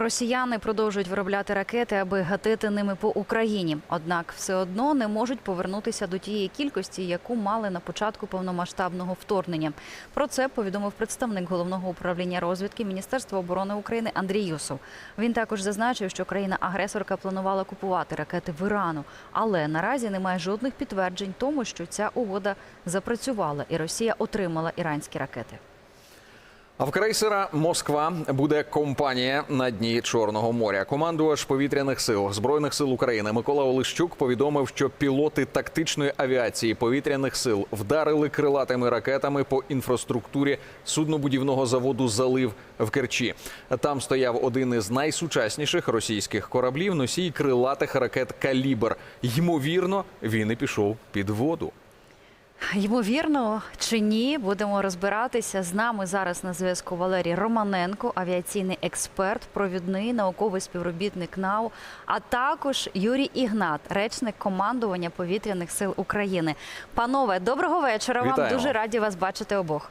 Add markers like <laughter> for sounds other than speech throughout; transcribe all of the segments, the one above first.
Росіяни продовжують виробляти ракети, аби гатити ними по Україні. Однак все одно не можуть повернутися до тієї кількості, яку мали на початку повномасштабного вторгнення. Про це повідомив представник головного управління розвідки Міністерства оборони України Андрій Юсов. Він також зазначив, що країна-агресорка планувала купувати ракети в Ірану, але наразі немає жодних підтверджень тому, що ця угода запрацювала і Росія отримала іранські ракети. А в крейсера Москва буде компанія на дні Чорного моря. Командувач повітряних сил збройних сил України Микола Олещук повідомив, що пілоти тактичної авіації повітряних сил вдарили крилатими ракетами по інфраструктурі суднобудівного заводу Залив в Керчі. Там стояв один із найсучасніших російських кораблів носій крилатих ракет Калібр. Ймовірно, він і пішов під воду. Ймовірно чи ні, будемо розбиратися. З нами зараз на зв'язку Валерій Романенко, авіаційний експерт, провідний науковий співробітник НАУ, а також Юрій Ігнат, речник командування повітряних сил України. Панове, доброго вечора. Вам дуже раді вас бачити обох.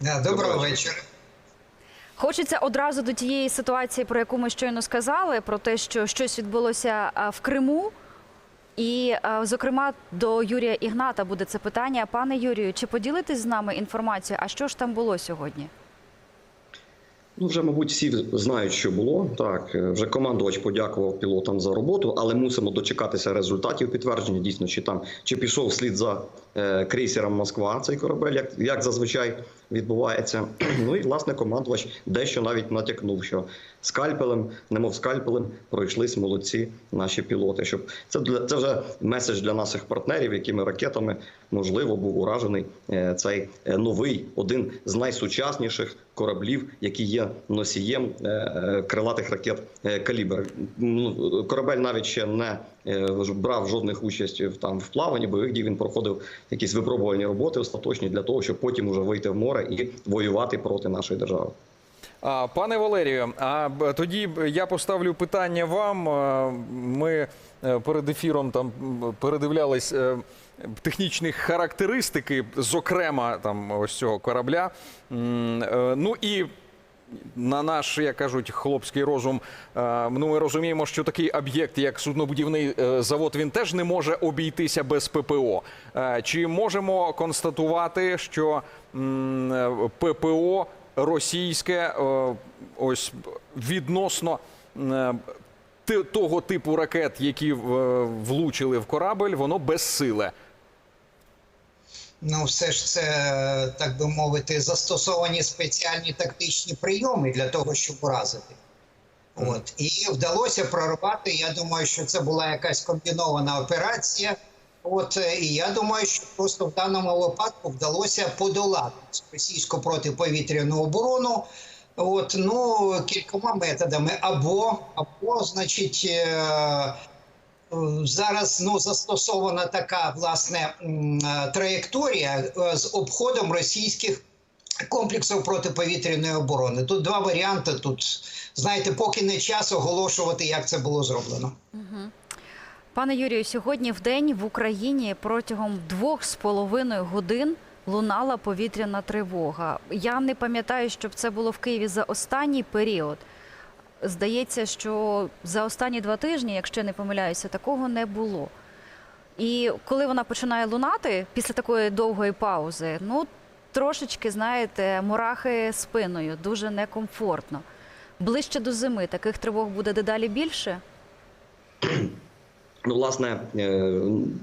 Да, Доброго вечора. Хочеться одразу до тієї ситуації, про яку ми щойно сказали, про те, що щось відбулося в Криму. І, зокрема, до Юрія Ігната буде це питання. Пане Юрію, чи поділитесь з нами інформацією, а що ж там було сьогодні? Ну, вже, мабуть, всі знають, що було. Так, е, вже командувач подякував пілотам за роботу, але мусимо дочекатися результатів підтвердження. Дійсно, чи там чи пішов слід за е, крейсером Москва цей корабель, як, як зазвичай відбувається. <clears throat> Ну і власне командувач дещо навіть натякнув, що скальпелем, немов скальпелем, пройшлись молодці наші пілоти. Щоб це для це вже меседж для наших партнерів, якими ракетами можливо був уражений е, цей е, новий один з найсучасніших кораблів, які є носієм е, е, крилатих ракет е, калібр. Ну, Корабель навіть ще не е, брав жодних участі в там в плаванні бойових дій. Він проходив якісь випробувальні роботи остаточні для того, щоб потім уже вийти в море і воювати проти нашої держави. Пане Валерію, а тоді я поставлю питання вам. Ми е, перед ефіром там передивлялись е, технічні характеристики, зокрема там ось цього корабля. Е, Ну і на наш, як кажуть, хлопський розум. е, Ну, ми розуміємо, що такий об'єкт, як суднобудівний е, завод, він теж не може обійтися без ППО. Е, Чи можемо констатувати, що ППО російське ось відносно того типу ракет, які влучили в корабль, воно безсиле? Ну, все ж це, так би мовити, застосовані спеціальні тактичні прийоми для того, щоб уразити. От. І вдалося прорвати. Я думаю, що це була якась комбінована операція. От, е, і я думаю, що просто в даному випадку вдалося подолати російську протиповітряну оборону. От, ну, кількома методами. Або, або значить, е, Зараз ну застосована така власне е, траєкторія е, з обходом російських комплексів протиповітряної оборони. Тут два варіанти. Тут знаєте, поки не час оголошувати, як це було зроблено. Пане Юрію, сьогодні в день в Україні протягом двох з половиною годин лунала повітряна тривога. Я не пам'ятаю, щоб це було в Києві за останній період. Здається, що за останні два тижні, якщо не помиляюся, такого не було. І коли вона починає лунати після такої довгої паузи, ну трошечки, знаєте, мурахи спиною, дуже некомфортно. Ближче до зими таких тривог буде дедалі більше. Ну, власне, е,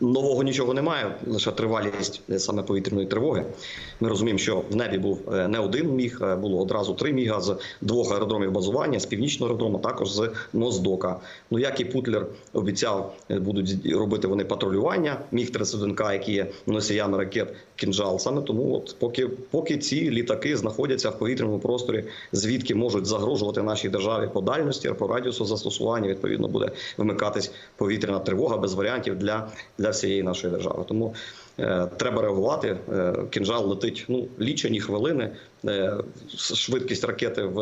нового нічого немає, лише тривалість е, саме повітряної тривоги. Ми розуміємо, що в небі був е, не один міг, було одразу три міга з двох аеродромів базування, з північного аеродрому, також з Моздока. Ну як і Путлер обіцяв, будуть робити вони патрулювання. Міг 31К, які є носіями ракет кінжал. Саме тому, от поки поки ці літаки знаходяться в повітряному просторі, звідки можуть загрожувати нашій державі по дальності, по радіусу застосування, відповідно буде вимикатись повітряна тривога без варіантів для, для всієї нашої держави. Тому е, треба реагувати. Е, Кінжал летить ну лічені хвилини. Е, швидкість ракети в,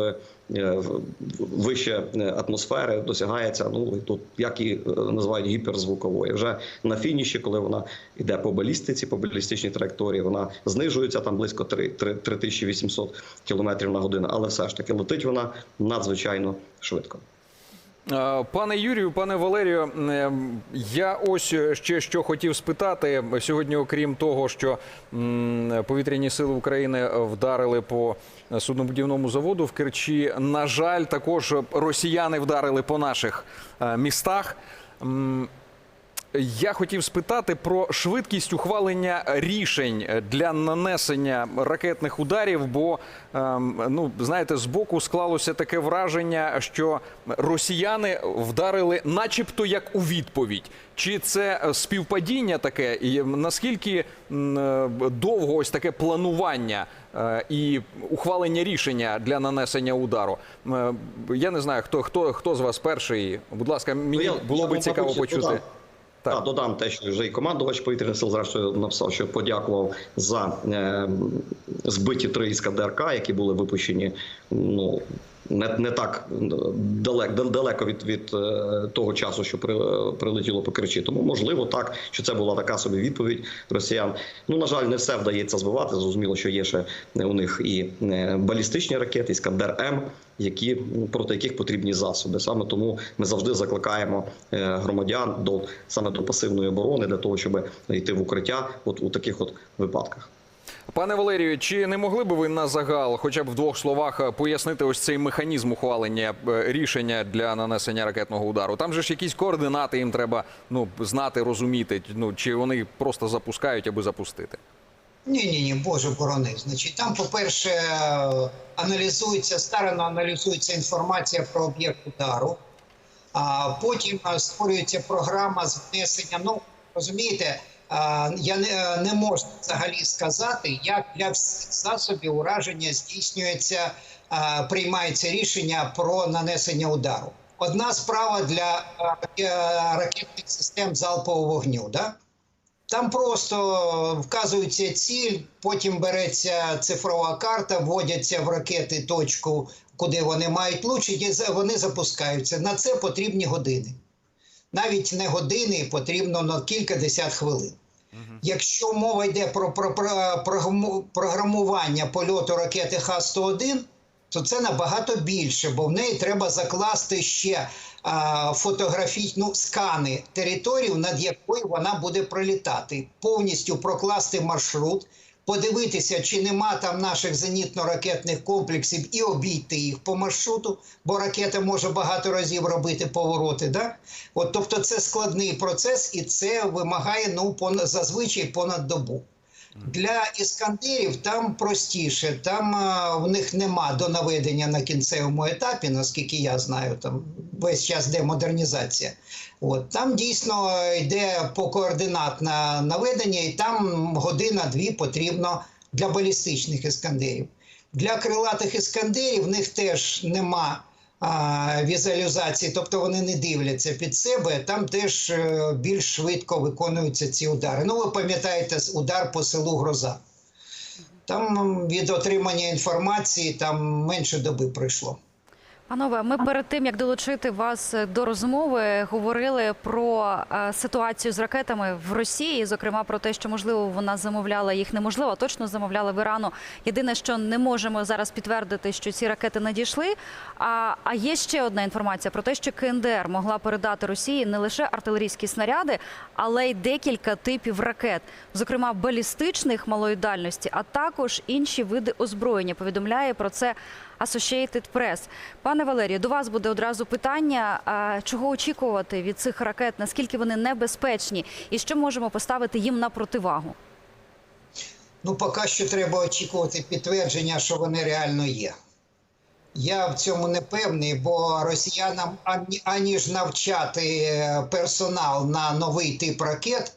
е, в вище е, атмосфери досягається. Ну тут як і е, називають гіперзвуковою. Вже на фініші, коли вона йде по балістиці, по балістичній траєкторії, вона знижується там близько 3, 3, 3800 км на годину, але все ж таки летить вона надзвичайно швидко. Е, Пане Юрію, пане Валерію, е, я ось ще що хотів спитати сьогодні. Окрім того, що повітряні сили України вдарили по суднобудівному заводу в Керчі. На жаль, також росіяни вдарили по наших е, містах. Я хотів спитати про швидкість ухвалення рішень для нанесення ракетних ударів, бо ем, ну знаєте, збоку склалося таке враження, що росіяни вдарили, начебто, як у відповідь. Чи це співпадіння таке, і наскільки е, довго ось таке планування е, і ухвалення рішення для нанесення удару? Е, Я не знаю, хто хто хто з вас перший. Будь ласка, мені Ну, було би цікаво почути. Так. Так, додам те, що вже і командувач повітряних сил зрештою написав, що подякував за е, збиті три іскадерка, які були випущені ну, не, не так далеко, далеко від, від е, того часу, що при, прилетіло по Керчі. Тому можливо так, що це була така собі відповідь росіян. Ну, на жаль, не все вдається збивати. Зрозуміло, що є ще у них і е, балістичні ракети, іскандер М, які ну, проти яких потрібні засоби. Саме тому ми завжди закликаємо е, громадян до саме до пасивної оборони для того, щоб йти в укриття, от у таких от випадках. Пане Валерію, чи не могли би ви на загал, хоча б в двох словах, е, пояснити ось цей механізм ухвалення е, рішення для нанесення ракетного удару? Там же ж якісь координати їм треба ну знати, розуміти. Ну чи вони просто запускають, аби запустити? Ні, ні, ні, Боже борони. Значить, там, по-перше, аналізується старано аналізується інформація про об'єкт удару, а потім створюється програма з внесення. Ну розумієте, я не, можу взагалі сказати, як для всіх засобів ураження здійснюється, приймається рішення про нанесення удару. Одна справа для ракетних систем залпового вогню. Да? Там просто вказується ціль, потім береться цифрова карта, вводяться в ракети точку, куди вони мають влучити, і вони запускаються. На це потрібні години. Навіть не години, потрібно на кілька десят хвилин. Якщо мова йде про, про, про про програмування польоту ракети Х-101, то це набагато більше, бо в неї треба закласти ще а, фотографічні ну, скани територію, над якою вона буде пролітати, повністю прокласти маршрут, подивитися, чи нема там наших зенітно-ракетних комплексів, і обійти їх по маршруту, бо ракета може багато разів робити повороти. Да? От, тобто це складний процес, і це вимагає ну, понад, зазвичай понад добу. Для іскандерів там простіше, там а, в них нема до наведення на кінцевому етапі, наскільки я знаю, там весь час де модернізація. От там дійсно йде по координат на наведення, і там година-дві потрібно для балістичних іскандерів. Для крилатих іскандерів в них теж нема візуалізації, тобто вони не дивляться під себе. Там теж е, більш швидко виконуються ці удари. Ну, ви пам'ятаєте удар по селу Гроза. Там від отримання інформації там менше доби пройшло. Панове, ми перед тим як долучити вас до розмови, говорили про е, ситуацію з ракетами в Росії, зокрема про те, що можливо вона замовляла їх неможливо, точно замовляла в Ірану. Єдине, що не можемо зараз підтвердити, що ці ракети надійшли. А, а є ще одна інформація про те, що КНДР могла передати Росії не лише артилерійські снаряди, але й декілька типів ракет, зокрема балістичних малої дальності, а також інші види озброєння. Повідомляє про це Associated Press. Пане Валерію, до вас буде одразу питання: чого очікувати від цих ракет, наскільки вони небезпечні, і що можемо поставити їм на противагу? Ну, поки що треба очікувати підтвердження, що вони реально є. Я в цьому не певний, бо росіянам ані, аніж навчати е, персонал на новий тип ракет,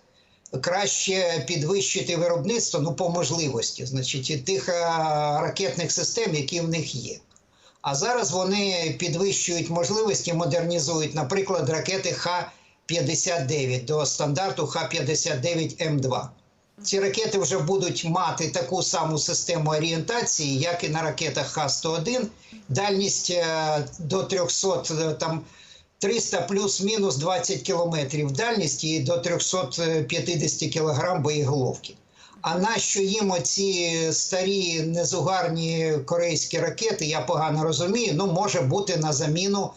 краще підвищити виробництво ну, по можливості, значить, тих е, ракетних систем, які в них є. А зараз вони підвищують можливості, модернізують, наприклад, ракети Х-59 до стандарту Х-59М2. Ці ракети вже будуть мати таку саму систему орієнтації, як і на ракетах Х-101. Дальність е, до 300, е, там 300 плюс-мінус 20 кілометрів дальність і до 350 кілограм боєголовки. А нащо їм оці старі незугарні корейські ракети, я погано розумію, ну може бути на заміну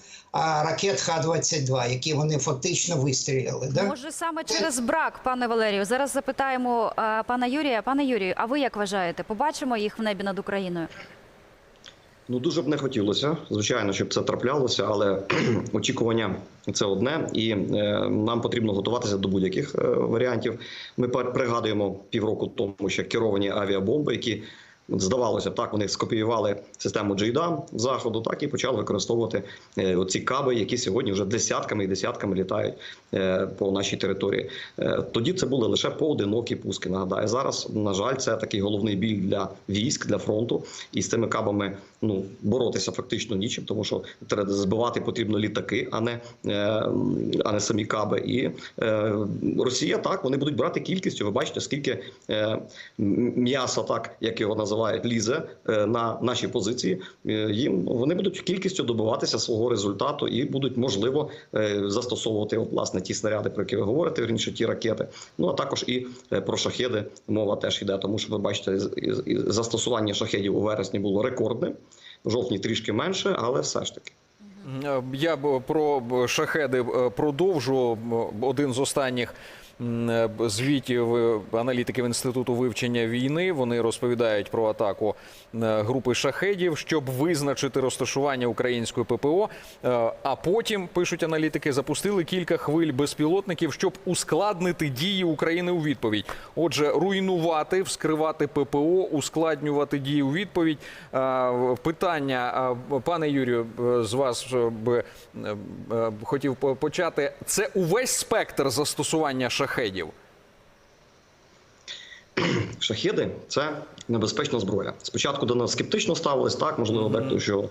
ракет Х-22, які вони фактично вистріляли. Да? Може саме через брак, пане Валерію. Зараз запитаємо пана Юрія. Пане Юрію, а ви як вважаєте? Побачимо їх в небі над Україною? Ну дуже б не хотілося, звичайно, щоб це траплялося, але <clears throat> очікування це одне, і е, нам потрібно готуватися до будь-яких е, варіантів. Ми пригадуємо півроку тому, ще керовані авіабомби, які здавалося, так вони скопіювали систему Джейда заходу, так і почали використовувати е, оці каби, які сьогодні вже десятками і десятками літають е, по нашій території. Е, Тоді це були лише поодинокі пуски. Нагадаю, зараз на жаль, це такий головний біль для військ, для фронту, і з цими кабами ну боротися фактично нічим, тому що треба збивати потрібно літаки, а не, а не самі каби. І Росія так вони будуть брати кількістю. Ви бачите, скільки м'яса, так як його називають, лізе е, на наші позиції. Е, Їм вони будуть кількістю добиватися свого результату і будуть можливо е, застосовувати власне ті снаряди, про які ви говорите, вірніше ті ракети. Ну а також і про шахеди мова теж йде, тому що ви бачите, застосування шахедів у вересні було рекордним. В жовтні трішки менше, але все ж таки. Я про шахеди продовжу. Один з останніх звітів е, аналітиків інституту вивчення війни. Вони розповідають про атаку е, групи шахедів, щоб визначити розташування української ППО. Е, А потім пишуть аналітики, запустили кілька хвиль безпілотників, щоб ускладнити дії України у відповідь. Отже, руйнувати, вскривати ППО, ускладнювати дії у відповідь. Е, Питання, е, пане Юрію, е, з вас е, би е, е, хотів почати. Це увесь спектр застосування шахедів. Шахеди це небезпечна зброя. Спочатку до нас скептично ставились, так можливо, дехто що.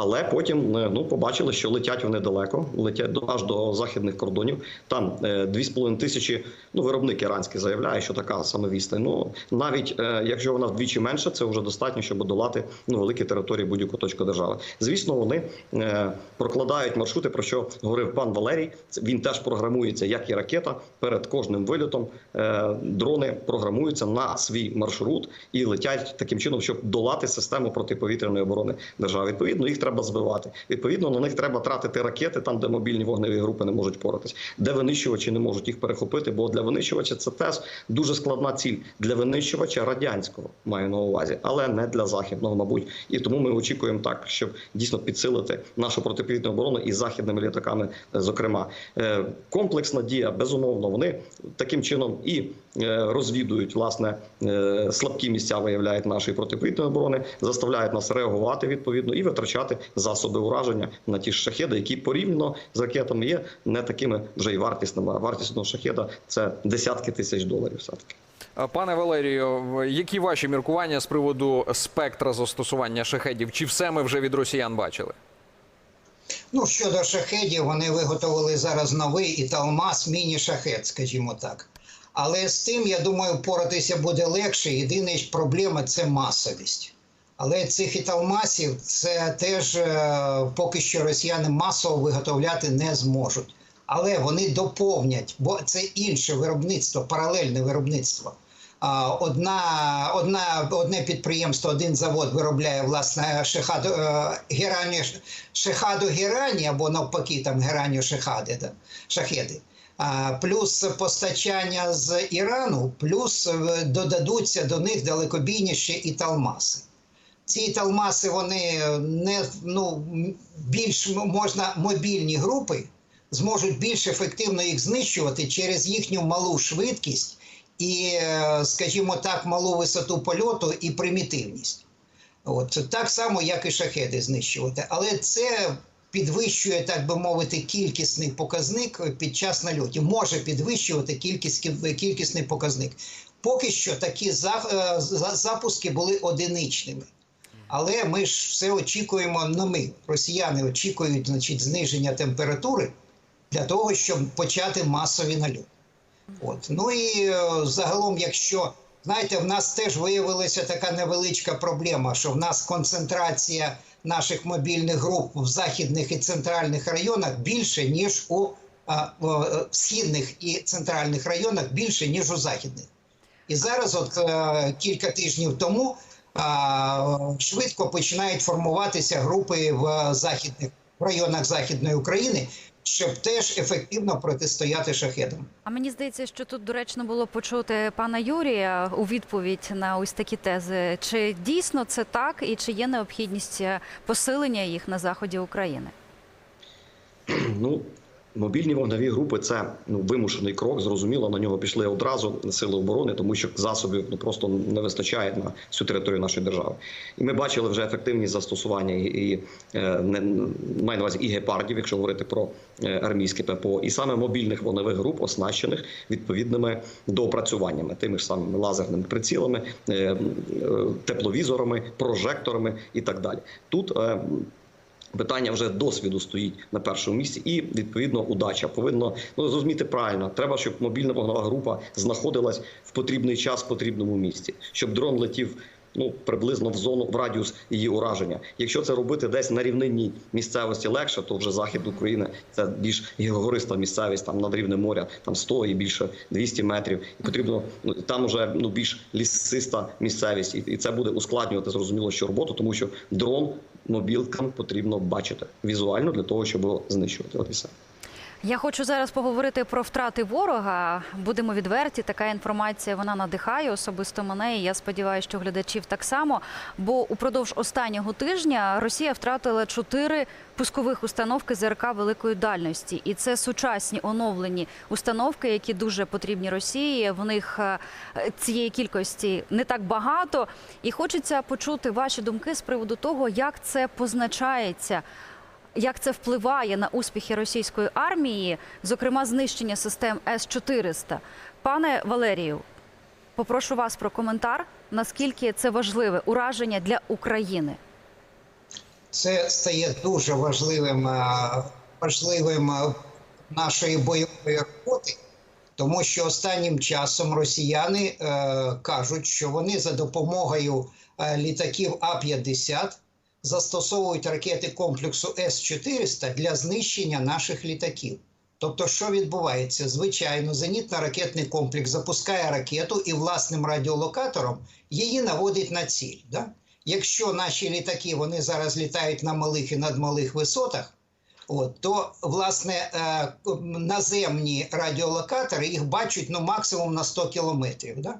Але потім е, ну побачили, що летять вони далеко, летять аж до західних кордонів. Там е, 2,5 тисячі. Ну виробник іранський заявляє, що така саме. Ну навіть е, якщо вона вдвічі менша, це вже достатньо, щоб долати ну великі території будь-яку точку держави. Звісно, вони е, прокладають маршрути, про що говорив пан Валерій. Він теж програмується, як і ракета. Перед кожним вильотом е, дрони програмуються на свій маршрут і летять таким чином, щоб долати систему протиповітряної оборони держави. Відповідно, їх треба збивати. Відповідно, на них треба тратити ракети там, де мобільні вогневі групи не можуть поратись, де винищувачі не можуть їх перехопити. Бо для винищувача це теж дуже складна ціль для винищувача радянського маю на увазі, але не для західного, мабуть. І тому ми очікуємо так, щоб дійсно підсилити нашу протиповітряну оборону і західними літаками. е, Зокрема, Е, комплексна дія безумовно. Вони таким чином і розвідують власне е, слабкі місця, виявляють нашої протиповітряної оборони, заставляють нас реагувати відповідно і витрачати засоби ураження на ті ж шахеди, які порівняно з ракетами є не такими вже й вартісними. А вартість одного шахеда це десятки тисяч доларів. Все таки. Пане Валерію, які ваші міркування з приводу спектра застосування шахедів? Чи все ми вже від росіян бачили? Ну, щодо шахедів, вони виготовили зараз новий Італмас міні-шахет, скажімо так. Але з тим, я думаю, поратися буде легше. Єдина проблема це масовість. Але цих італмасів це теж е, поки що росіяни масово виготовляти не зможуть. Але вони доповнять, бо це інше виробництво, паралельне виробництво. Одна, одна, одне підприємство, один завод виробляє власне шехаду, е, герані, шехаду герані або навпаки там да, шахеди. Плюс постачання з Ірану, плюс е, додадуться до них далекобійні ще і талмаси. Ці талмаси вони не ну, більш можна мобільні групи зможуть більш ефективно їх знищувати через їхню малу швидкість і, е, скажімо так, малу висоту польоту і примітивність. От так само, як і шахеди знищувати. Але це підвищує, так би мовити, кількісний показник під час нальотів. Може підвищувати кількість, кількісний показник. Поки що такі е, за- запуски були одиничними. Але ми ж все очікуємо. Ну ми, росіяни, очікують значить, зниження температури для того, щоб почати масові нальоти. От. Ну і е, загалом, якщо знаєте, в нас теж виявилася така невеличка проблема, що в нас концентрація наших мобільних груп в західних і центральних районах більше, ніж у а, в, східних і центральних районах більше, ніж у західних. І зараз, от е, кілька тижнів тому, а, швидко починають формуватися групи в західних в районах Західної України, щоб теж ефективно протистояти шахедам. А мені здається, що тут доречно було почути пана Юрія у відповідь на ось такі тези. Чи дійсно це так, і чи є необхідність е, посилення їх на заході України? Ну, мобільні вогневі групи це ну, вимушений крок. Зрозуміло, на нього пішли одразу сили оборони, тому що засобів ну просто не вистачає на всю територію нашої держави. І ми бачили вже ефективність застосування і, і е, не маю на увазі і гепардів, якщо говорити про е, армійське ППО, і саме мобільних вогневих груп, оснащених відповідними доопрацюваннями, тими ж самими лазерними прицілами, е, тепловізорами, прожекторами і так далі. Тут Питання вже досвіду стоїть на першому місці, і відповідно удача повинно ну зрозуміти правильно. Треба, щоб мобільна вогнева група знаходилась в потрібний час в потрібному місці, щоб дрон летів. Ну, приблизно в зону в радіус її ураження. Якщо це робити десь на рівнині місцевості легше, то вже захід України це більш геогориста місцевість, там над рівнем моря, там 100 і більше 200 метрів. І потрібно ну там вже ну більш лісиста місцевість, і, і це буде ускладнювати зрозуміло, що роботу, тому що дрон мобілкам потрібно бачити візуально для того, щоб його знищувати. От і все. Я хочу зараз поговорити про втрати ворога. Будемо відверті. Така інформація вона надихає особисто мене. І я сподіваюся, що глядачів так само. Бо упродовж останнього тижня Росія втратила чотири пускових установки ЗРК великої дальності, і це сучасні оновлені установки, які дуже потрібні Росії. В них е, цієї кількості не так багато. І хочеться почути ваші думки з приводу того, як це позначається як це впливає на успіхи російської армії, зокрема знищення систем С-400. Пане Валерію, попрошу вас про коментар. Наскільки це важливе ураження для України? Це стає дуже важливим, е, важливим е, нашої бойової роботи, тому що останнім часом росіяни е, кажуть, що вони за допомогою е, літаків А-50 застосовують ракети комплексу С-400 для знищення наших літаків. Тобто, що відбувається? Звичайно, зенітно-ракетний комплекс запускає ракету і власним радіолокатором її наводить на ціль. Да? Якщо наші літаки вони зараз літають на малих і надмалих висотах, от, то власне е, наземні радіолокатори їх бачать ну, максимум на 100 кілометрів. Да?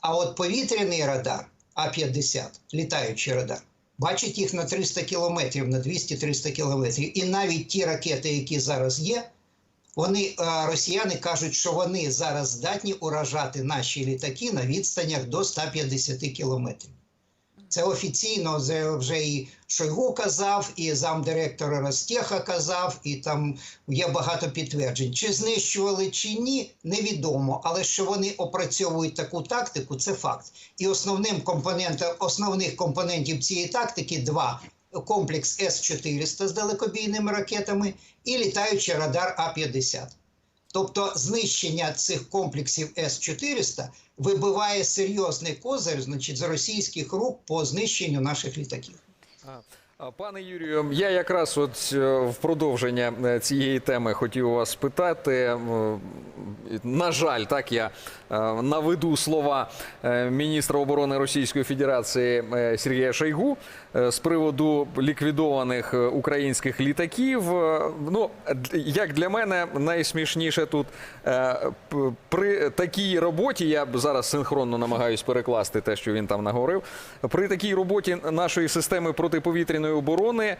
А от повітряний радар А-50, літаючий радар, бачить їх на 300 кілометрів, на 200-300 кілометрів. І навіть ті ракети, які зараз є, вони е, росіяни кажуть, що вони зараз здатні уражати наші літаки на відстанях до 150 кілометрів. Це офіційно це вже і Шойгу казав, і замдиректора Ростеха казав, і там є багато підтверджень. Чи знищували чи ні, невідомо. Але що вони опрацьовують таку тактику, це факт. І основним компонентом основних компонентів цієї тактики два: комплекс С-400 з далекобійними ракетами і літаючий радар А-50. Тобто знищення цих комплексів С-400 вибиває серйозний козир значить, з російських рук по знищенню наших літаків. Пане Юрію, я якраз от е, в продовження е, цієї теми хотів вас спитати. Е, На жаль, так я наведу слова міністра оборони Російської Федерації Сергія Шойгу з приводу ліквідованих українських літаків. Ну, як для мене найсмішніше тут при такій роботі, я зараз синхронно намагаюсь перекласти те, що він там наговорив. При такій роботі нашої системи протиповітряної оборони, е,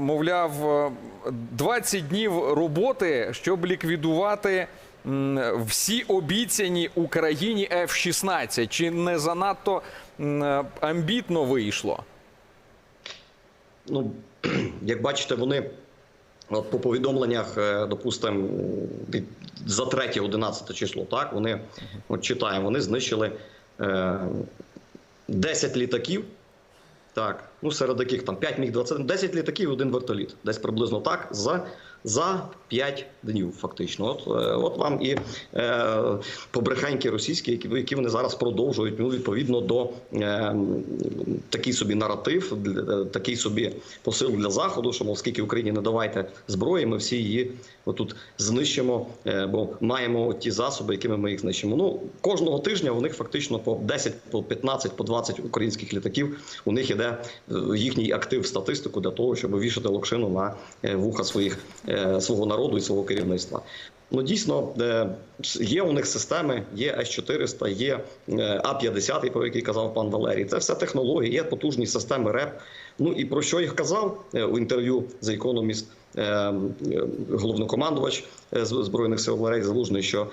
мовляв, е, 20 днів роботи, щоб ліквідувати всі обіцяні Україні F-16. Чи не занадто амбітно вийшло? Ну, <clears throat> як бачите, вони от по повідомленнях, е, допустимо, за 3-11 число, так вони от читаємо, вони знищили е, 10 літаків. Так, Ну, серед яких там 5 міг 20 10 літаків, один вертоліт. Десь приблизно так за, за 5 днів, фактично. От, е, от вам і е, побрехеньки російські, які, які вони зараз продовжують. Ну, відповідно до е, такий собі наратив, такий собі посил для заходу, що мов скільки Україні не давайте зброї, ми всі її отут знищимо, е, бо маємо ті засоби, якими ми їх знищимо. Ну кожного тижня у них фактично по 10, по 15, по 20 українських літаків. У них іде е, їхній актив в статистику для того, щоб вішати локшину на е, вуха своїх свого народу і свого керівництва. Ну дійсно є у них системи, є С-400, є е, А-50, про який казав пан Валерій. Це все технології, є потужні системи РЕП. Ну і про що їх казав у інтерв'ю The Economist головнокомандувач е, збройних сил Валерій Залужний, що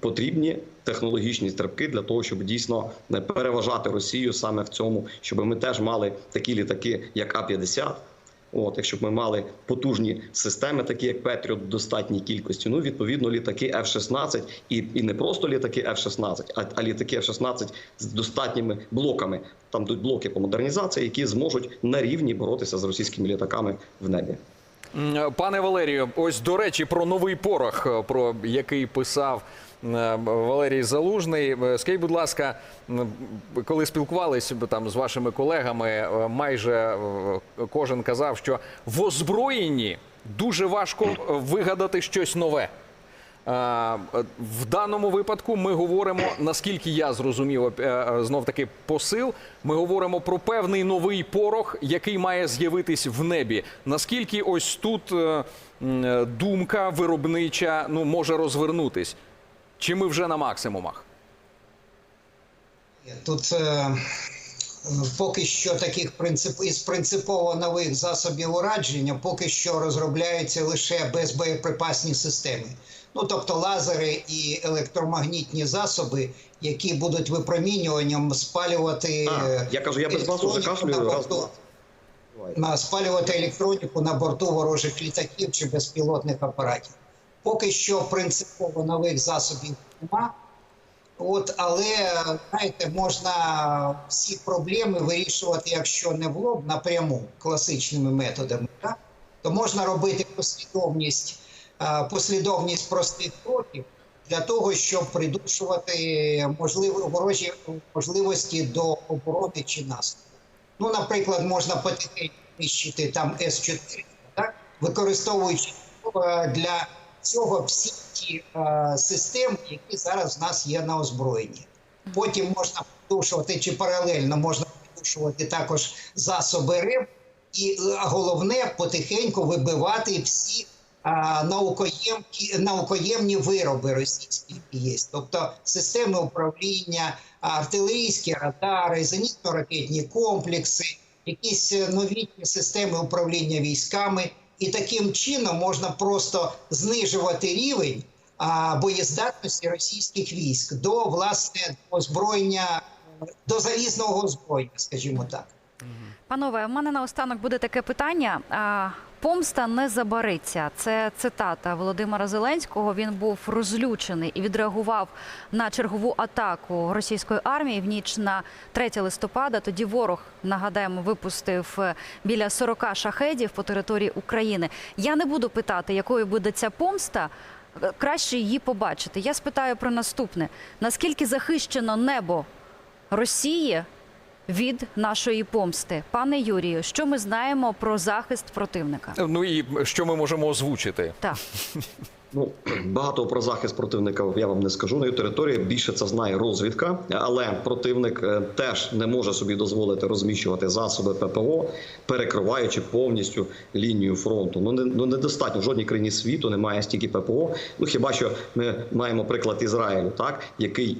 потрібні технологічні стрибки для того, щоб дійсно е, переважати Росію саме в цьому, щоб ми теж мали такі літаки, як А-50. От, якщо б ми мали потужні системи, такі як Петріот, в достатній кількості, ну відповідно літаки F-16 і, і не просто літаки F-16, а, а літаки F-16 з достатніми блоками. Там йдуть блоки по модернізації, які зможуть на рівні боротися з російськими літаками в небі. Пане Валерію, ось до речі, про новий порох, е, про який писав е, Валерій Залужний. Е, Скажіть, будь ласка, коли спілкувалися там з вашими колегами, майже кожен казав, що в озброєнні дуже важко вигадати щось нове. Е, В даному випадку ми говоримо, наскільки я зрозумів, знов таки посил. Ми говоримо про певний новий порох, який має з'явитись в небі. Наскільки ось тут е, е, думка виробнича ну може розвернутись? Чи ми вже на максимумах? Тут е, поки що таких принцип із принципово нових засобів ураження поки що розробляються лише безбоєприпасні системи. Ну тобто лазери і електромагнітні засоби, які будуть випромінюванням спалювати А, я кажу, я без вас уже кашлюю, раз-два. на спалювати електроніку на борту ворожих літаків чи безпілотних апаратів. Поки що принципово нових засобів нема. От, але знаєте, можна всі проблеми вирішувати, якщо не в лоб напряму класичними методами, так? то можна робити послідовність, послідовність простих кроків для того, щоб придушувати можливо ворожі можливості до оборони чи наступу. Ну, наприклад, можна потихеньку знищити там С-4, так? використовуючи е, для цього всі ті е, системи, які зараз в нас є на озброєнні. Потім можна придушувати чи паралельно можна придушувати також засоби РЕБ, і е, головне потихеньку вибивати всі е, наукоємкі, наукоємні вироби російські, є. Тобто системи управління, артилерійські радари, зенітно-ракетні комплекси, якісь е, новітні системи управління військами. І таким чином можна просто знижувати рівень боєздатності російських військ до власне озброєння, до залізного озброєння, скажімо так. Панове, в мене наостанок буде таке питання. Помста не забариться. Це цитата Володимира Зеленського. Він був розлючений і відреагував на чергову атаку російської армії в ніч на 3 листопада. Тоді ворог нагадаємо випустив е, біля 40 шахедів по території України. Я не буду питати, якою буде ця помста. Е, Краще її побачити. Я спитаю про наступне: наскільки захищено небо Росії від нашої помсти. Пане Юрію, що ми знаємо про захист противника? Ну і що ми можемо озвучити? Так, <laughs> Ну багато про захист противника я вам не скажу. На її території більше це знає розвідка, але противник е, теж не може собі дозволити розміщувати засоби ППО, перекриваючи повністю лінію фронту. Ну не ну недостатньо в жодній країні світу немає стільки ППО. Ну хіба що ми маємо приклад Ізраїлю, так який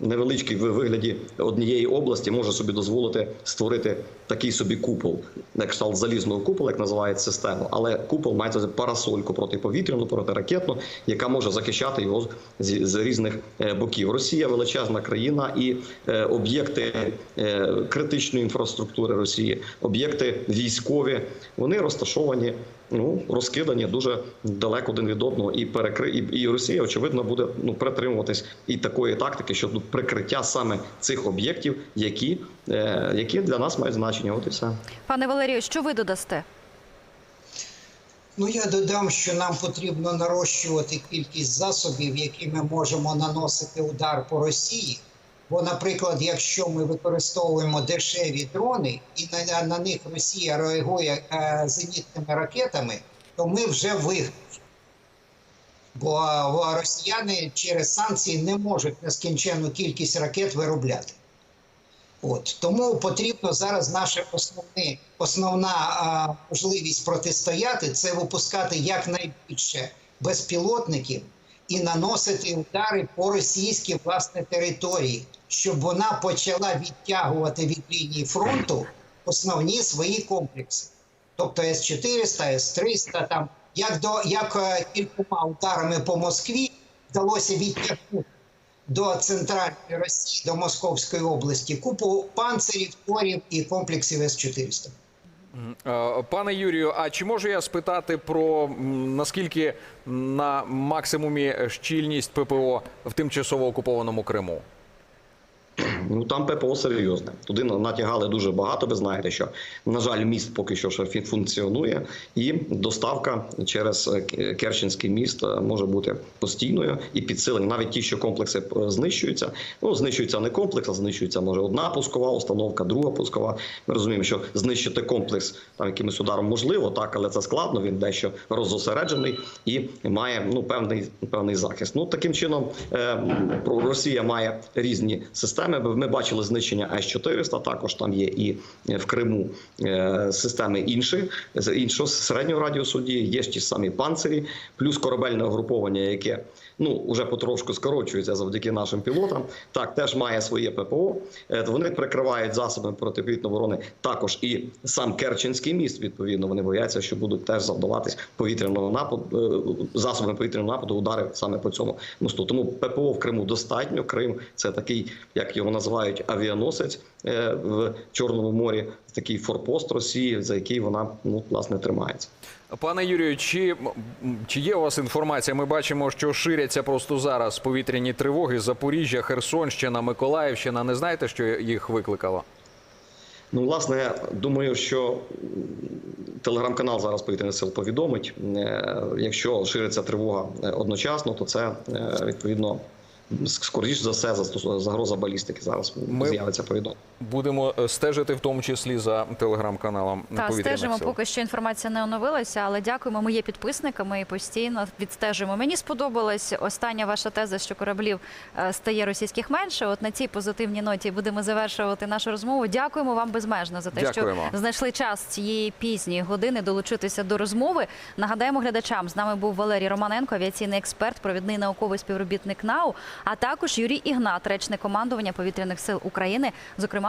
невеличкий в вигляді однієї області може собі дозволити створити такий собі купол, на кшталт залізного купола, як називають систему. Але купол має парасольку протиповітряну, протиракетну, яка може захищати його з, з різних е, боків. Росія величезна країна і е, об'єкти е, критичної інфраструктури Росії, об'єкти військові, вони розташовані ну розкидані дуже далеко один від одного, і перекри і, і Росія очевидно буде ну притримуватись і такої тактики щодо прикриття саме цих об'єктів, які, е, які для нас мають значення. От і все. Пане Валерію, що ви додасте? Ну я додам, що нам потрібно нарощувати кількість засобів, якими можемо наносити удар по Росії. Бо, наприклад, якщо ми використовуємо дешеві дрони і на, на них Росія реагує е, зенітними ракетами, то ми вже виграли. Бо, росіяни через санкції не можуть нескінченну кількість ракет виробляти. От тому потрібно зараз наша основне, основна а, можливість протистояти це випускати якнайбільше безпілотників і наносити удари по російській власне території, щоб вона почала відтягувати від лінії фронту основні свої комплекси, тобто С-400, С-300, там як до як е, кількома ударами по Москві вдалося відтягнути до центральної Росії, до Московської області, купу панцирів, торів і комплексів С-400. Е, Пане Юрію, а чи можу я спитати про наскільки на максимумі щільність ППО в тимчасово окупованому Криму? Ну там ППО серйозне. Туди натягали дуже багато. Ви знаєте, що на жаль, міст поки що ще функціонує, і доставка через е, Керченський міст е, може бути постійною і підсилення. Навіть ті, що комплекси е, знищуються. Ну знищується не комплекс, а знищується може одна пускова установка, друга пускова. Ми розуміємо, що знищити комплекс там якимось ударом можливо, так, але це складно. Він дещо розосереджений і має ну певний певний захист. Ну таким чином е, Росія має різні системи. Ми бачили знищення С-400, Також там є і в Криму е, системи інші з іншого середнього радіусу дії. Є ж ті самі панцирі, плюс корабельне угруповання, яке ну вже потрошку скорочується завдяки нашим пілотам. Так теж має своє ППО. Е, Вони прикривають засоби протиповітряної оборони. Також і сам Керченський міст. Відповідно, вони бояться, що будуть теж завдаватись повітряного нападу е, засобами повітряного нападу удари саме по цьому мосту. Тому ППО в Криму достатньо. Крим це такий, як його називають, авіаносець е, в Чорному морі. Такий форпост Росії, за який вона ну власне тримається. Пане Юрію, чи, чи є у вас інформація? Ми бачимо, що ширяться просто зараз повітряні тривоги Запоріжжя, Херсонщина, Миколаївщина. Не знаєте, що їх викликало? Ну, власне, думаю, що телеграм-канал зараз повітряних сил повідомить. Е, Якщо шириться тривога е, одночасно, то це е, відповідно скоріш за все застосу- загроза балістики. Зараз Ми- з'явиться повідомлення. Будемо е, стежити в тому числі за телеграм-каналом Та стежимо, сил. поки що інформація не оновилася, але дякуємо. Ми є підписниками і постійно відстежуємо. Мені сподобалась остання ваша теза, що кораблів е, стає російських менше. От на цій позитивній ноті будемо завершувати нашу розмову. Дякуємо вам безмежно за те, Дякуємо. що знайшли час цієї пізньої години долучитися до розмови. Нагадаємо глядачам. З нами був Валерій Романенко, авіаційний експерт, провідний науковий співробітник НАУ, а також Юрій Ігнат, речник командування повітряних сил України, зокрема.